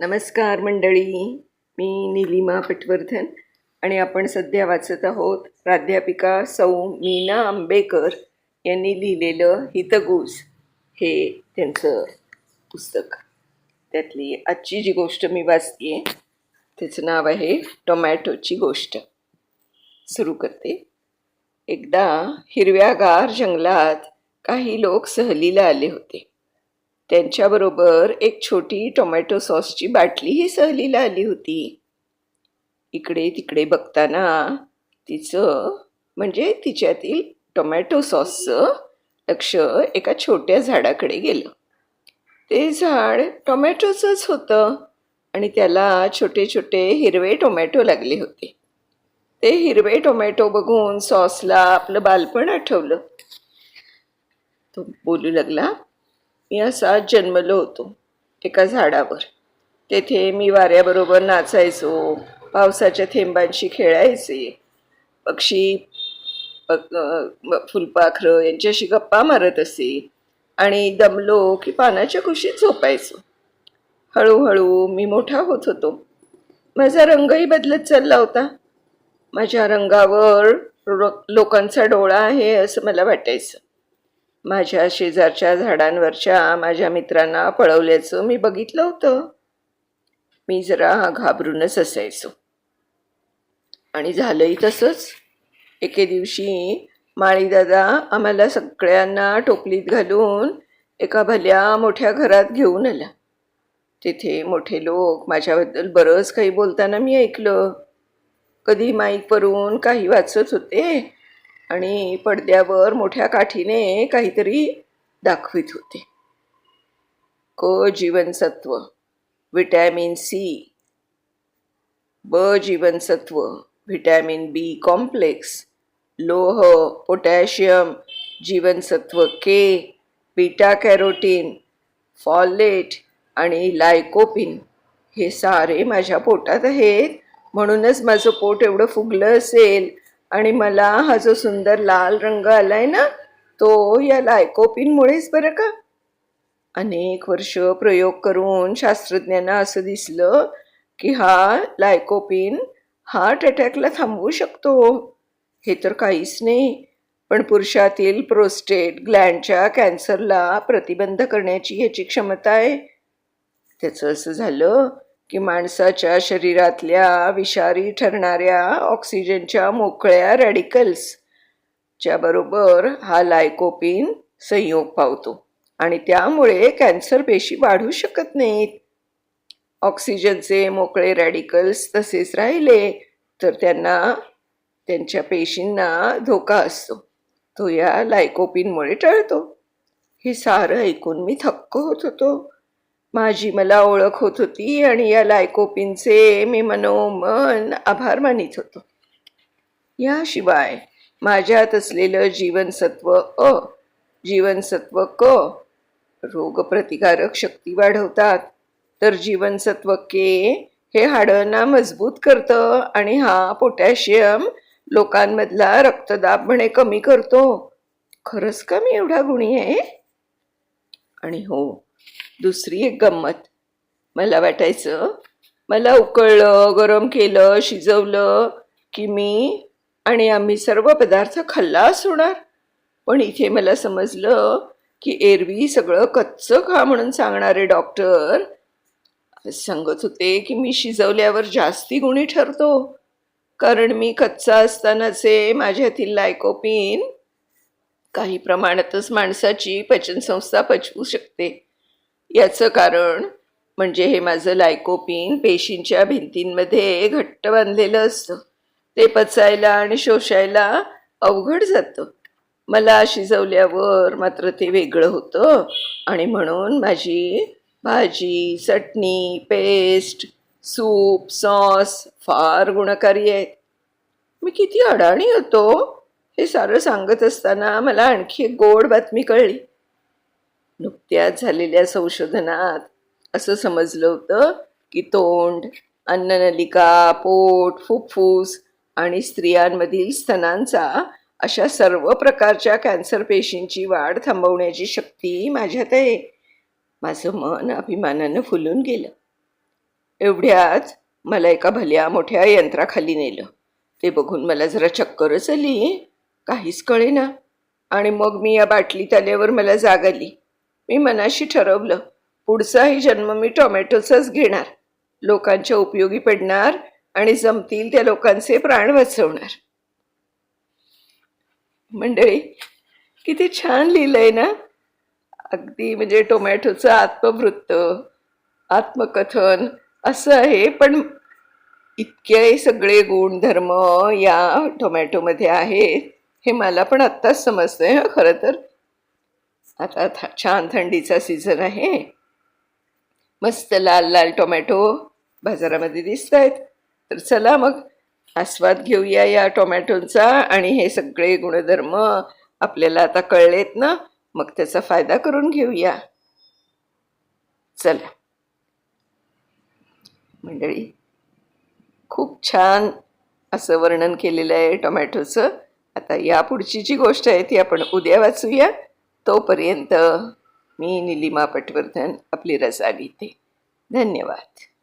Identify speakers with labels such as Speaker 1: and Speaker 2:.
Speaker 1: नमस्कार मंडळी. मी निलिमा पटवर्धन आणि आपण सध्या वाचत आहोत प्राध्यापिका सौ मीना आंबेकर यांनी लिहिलेलं हितगुज हे त्यांचं पुस्तक. त्यातली आजची जी गोष्ट मी वाचते त्याचं नाव आहे टोमॅटोची गोष्ट. सुरू करते. एकदा हिरव्यागार जंगलात काही लोक सहलीला आले होते. त्यांच्याबरोबर एक छोटी टोमॅटो सॉसची बाटलीही सहलीला आली होती. इकडे तिकडे बघताना तिचं म्हणजे तिच्यातील टोमॅटो सॉसचं लक्ष एका छोट्या झाडाकडे गेलं. ते झाड टोमॅटोचंच होतं आणि त्याला छोटे छोटे हिरवे टोमॅटो लागले होते. ते हिरवे टोमॅटो बघून सॉसला आपलं बालपण आठवलं. तो बोलू लागला मी असा जन्मलो होतो एका झाडावर. तेथे मी वाऱ्याबरोबर नाचायचो पावसाच्या थेंबांशी खेळायचे पक्षी पक- फुलपाखरं यांच्याशी गप्पा मारत असे आणि दमलो की पानाच्या कुशीत झोपायचो. हळूहळू मी मोठा होत होतो. माझा रंगही बदलत चालला होता. माझ्या रंगावर लोकांचा डोळा आहे असं मला वाटायचं. माझ्या शेजारच्या झाडांवरच्या माझ्या मित्रांना पळवल्याचं मी बघितलं होतं. मी जरा घाबरूनच असायचो. आणि झालंही तसंच. एके दिवशी माळीदादा आम्हाला सगळ्यांना टोपलीत घालून एका भल्या मोठ्या घरात घेऊन आला. तिथे मोठे लोक माझ्याबद्दल बरंच काही बोलताना मी ऐकलं. कधी माईकवरून काही वाचत होते. आणि पडद्यावर मोठ्या काठीने काहीतरी दाखवित होते. क जीवनसत्व व्हिटॅमिन सी. ब जीवनसत्व व्हिटॅमिन बी कॉम्प्लेक्स. लोह पोटॅशियम जीवनसत्व के बीटा कॅरोटीन फॉलेट आणि लायकोपिन हे सारे माझ्या पोटात आहेत. म्हणूनच माझं पोट एवढं फुगलं असेल आणि मला हा जो सुंदर लाल रंग आलाय ना तो या लायकोपिनमुळेच बरं का? अनेक वर्ष प्रयोग करून शास्त्रज्ञांना असं दिसलं की हा लायकोपिन हार्ट अटॅकला थांबवू शकतो. हे तर काहीच नाही पण पुरुषातील प्रोस्टेट ग्लँडच्या कॅन्सरला प्रतिबंध करण्याची ह्याची क्षमता आहे. त्याचं असं झालं की माणसाच्या शरीरातल्या विषारी ठरणाऱ्या ऑक्सिजनच्या मोकळ्या रॅडिकल्स बरोबर हा लायकोपिन संयोग पावतो. आणि त्यामुळे कॅन्सर पेशी वाढू शकत नाहीत. ऑक्सिजनचे मोकळे रॅडिकल्स तसेच राहिले तर त्यांना त्यांच्या पेशींना धोका असतो. तो या लायकोपिनमुळे टळतो. हे सारं ऐकून मी थक्क होत होतो. माझी मला ओळख होत होती आणि या लायकोपींचे मी मनोमन आभार मानित होतो. याशिवाय माझ्यात असलेलं जीवनसत्व अ जीवनसत्व क रोगप्रतिकारक शक्ती वाढवतात. तर जीवनसत्व के हे हाडांना मजबूत करतं आणि हा पोटॅशियम लोकांमधला रक्तदाब म्हणे कमी करतो. खरंच का मी एवढा गुणी आहे? आणि हो दुसरी एक गंमत. मला वाटायचं मला उकळलं गरम केलं शिजवलं की मी आणि आम्ही सर्व पदार्थ खल्लास होणार. पण इथे मला समजलं की एरवी सगळं कच्चं खा म्हणून सांगणारे डॉक्टर सांगत होते की मी शिजवल्यावर जास्ती गुणी ठरतो. कारण मी कच्चा असतानाचे माझ्यातील लायकोपिन काही प्रमाणातच माणसाची पचनसंस्था पचवू शकते. याचं कारण म्हणजे हे माझं लायकोपिन पेशींच्या भिंतींमध्ये घट्ट बांधलेलं असतं. ते पचायला आणि शोषायला अवघड जातं. मला शिजवल्यावर मात्र ते वेगळं होतं आणि म्हणून माझी भाजी चटणी पेस्ट सूप सॉस फार गुणकारी आहेत. मी किती अडाणी होतो हे सारं सांगत असताना मला आणखी एक गोड बातमी कळली. नुकत्याच झालेल्या संशोधनात असं समजलं होतं की तोंड अन्ननलिका पोट फुफ्फुस आणि स्त्रियांमधील स्तनांचा अशा सर्व प्रकारच्या कॅन्सर पेशींची वाढ थांबवण्याची शक्ती माझ्यात आहे. माझं मन अभिमानानं फुलून गेलं. एवढ्याच मला एका भल्या मोठ्या यंत्राखाली नेलं. ते बघून मला जरा चक्करच आली. काहीच कळेना. आणि मग मी या बाटलीत आल्यावर मला जाग आली. मी मनाशी ठरवलं पुढचाही जन्म मी टोमॅटोचाच घेणार. लोकांच्या उपयोगी पडणार आणि जमतील त्या लोकांचे प्राण वाचवणार. मंडळी किती छान लिहिलंय ना? अगदी म्हणजे टोमॅटोचं आत्मवृत्त आत्मकथन असं आहे पण इतके सगळे गुणधर्म या टोमॅटोमध्ये आहेत हे मला पण आत्ताच समजतंय खरं तर. आता थ छान थंडीचा सीझन आहे. मस्त लाल लाल टोमॅटो बाजारामध्ये दिसत आहेत तर चला मग आस्वाद घेऊया या टोमॅटोंचा आणि हे सगळे गुणधर्म आपल्याला आता कळलेत ना? मग त्याचा फायदा करून घेऊया. चला. मंडळी खूप छान असं वर्णन केलेलं आहे टोमॅटोचं. आता यापुढची जी गोष्ट आहे ती आपण उद्या वाचूया. तोपर्यंत मी निलिमा पटवर्धन आपली रजा लिहिते धन्यवाद.